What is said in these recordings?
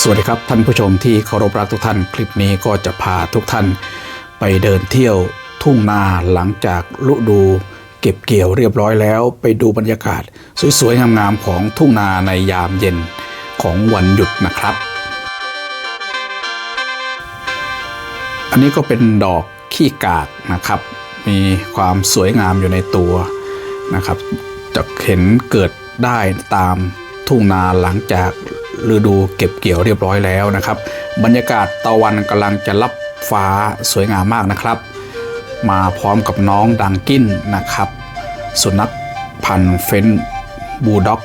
สวัสดีครับท่านผู้ชมที่เคารพรักทุกท่าน คลิปนี้ก็จะพาทุกท่าน ไปเดินเที่ยวทุ่งนาหลังจากฤดูเก็บเกี่ยวเรียบร้อยแล้ว ไปดูบรรยากาศ สวยๆงามๆของทุ่งนาในยามเย็นของวันหยุดนะครับ อันนี้ก็เป็นดอกขี้กากนะครับ มีความสวยงามอยู่ในตัวนะครับ จะเห็นเกิดได้ตามทุ่งนาหลังจาก ฤดูเก็บเกี่ยวเรียบร้อยแล้วนะครับ บรรยากาศตะวันกำลังจะรับฟ้าสวยงามมากนะครับ มาพร้อมกับน้องดังกินนะครับ สุนัขพันธ์เฟนบูด็อก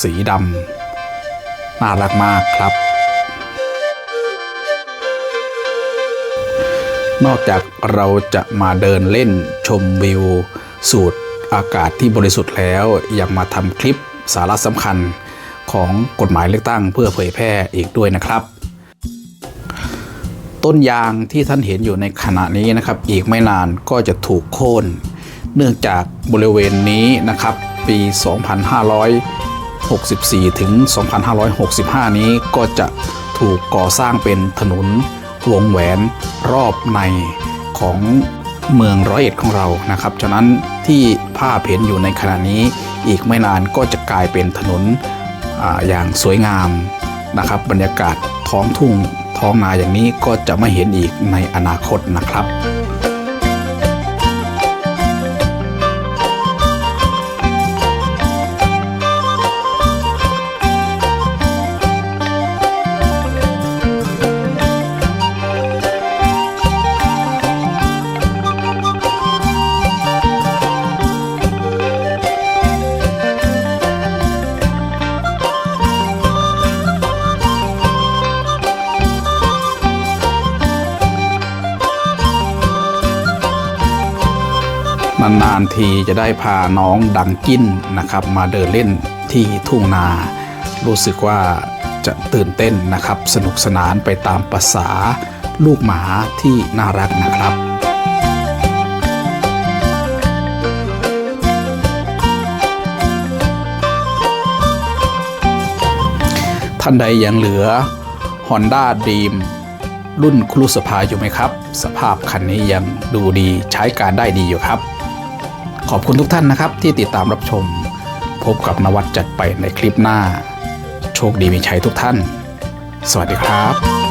สีดำน่ารักมากครับ นอกจากเราจะมาเดินเล่นชมวิว สูดอากาศที่บริสุทธิ์แล้วยังมาทำคลิปสาระสำคัญ ของกฎหมายเลือกตั้งเพื่อเผยแพร่อีกด้วยนะครับ ต้นยางที่ท่านเห็นอยู่ในขณะนี้นะครับ อีกไม่นานก็จะถูกโค่นเนื่องจากบริเวณนี้นะครับ ปี 2564 ถึง 2565 นี้ก็จะถูกก่อสร้างเป็นถนนวงแหวนรอบในของเมืองร้อยเอ็ดของเรานะครับ ฉะนั้นที่ภาพเห็นอยู่ในขณะนี้อีกไม่นานก็จะกลายเป็นถนน อย่างสวยงามนะครับ บรรยากาศท้องทุ่งท้องนาอย่างนี้ก็จะไม่เห็นอีกในอนาคตนะครับ นานๆทีจะได้พาน้องดังกินนะครับ มาเดินเล่นที่ทุ่งนา รู้สึกว่าจะตื่นเต้นนะครับ สนุกสนานไปตามภาษาลูกหมาที่น่ารักนะครับท่านใดยังเหลือ Honda Dream รุ่นครูสภาอยู่ไหมครับ สภาพคันนี้ยังดูดีใช้การได้ดีอยู่ครับ ขอบคุณทุกท่านนะครับที่ติดตามรับชม พบกับนวัดจัดไปในคลิปหน้า โชคดีมีชัยทุกท่าน สวัสดีครับ